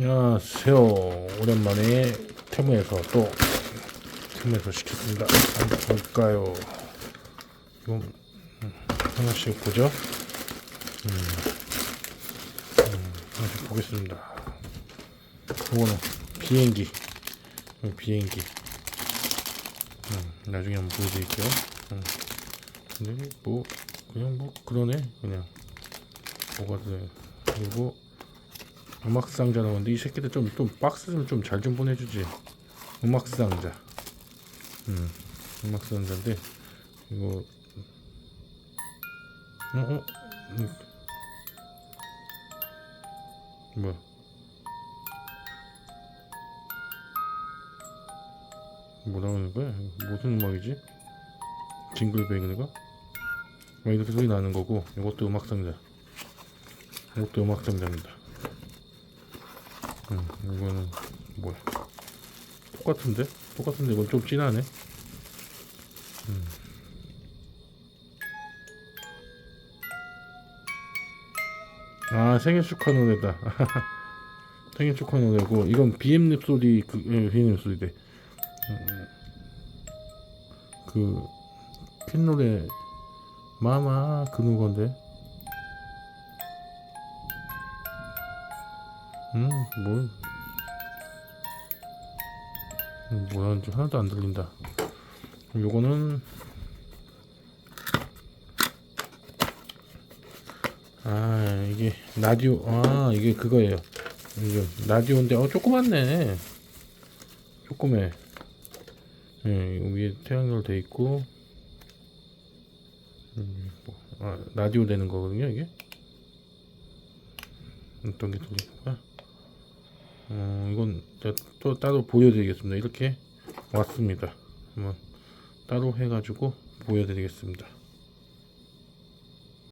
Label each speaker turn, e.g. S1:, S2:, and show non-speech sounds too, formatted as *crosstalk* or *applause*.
S1: 안녕하세요. 오랜만에 테무에서 또 테무에서 시켰습니다. 한번 볼까요? 이건 음, 하나씩 보죠. 음, 음, 하나씩 보겠습니다. 이거는 비행기, 이거 비행기. 음, 나중에 한번 보여드릴게요. 음. 근데 뭐 그냥 뭐 그러네 그냥 뭐가 돼 그리고 음악 상자 나오는데 이 새끼들 좀 좀 박스 좀 좀잘좀 보내주지. 음악 상자. 음 음악 상자인데 이거 어 어? 음. 뭐야? 뭐 나오는 거야? 무슨 음악이지? 징글뱅글가 뭐 이렇게 소리 나는 거고 이것도 음악 상자. 이것도 음악 상자입니다 음, 이거는 뭐야? 똑같은데? 똑같은데 이건 좀 진하네. 음. 아 생일 축하 노래다. *laughs* 생일 축하 노래고 이건 BM 랩소디 그 예, BM 랩소디대. 음, 그퀸 노래 마마 그 누구인데? 음, 뭐, 음, 뭐야, 좀 하나도 안 들린다. 요거는, 아, 이게, 라디오, 아, 이게 그거예요. 이게 라디오인데, 어, 조그맣네. 조그매. 예, 위에 태양열 돼 있고, 음, 뭐, 아, 라디오 되는 거거든요, 이게. 어떤 게 들릴까? 어, 이건 또 따로 보여드리겠습니다. 이렇게 왔습니다. 한번 따로 해가지고 보여드리겠습니다.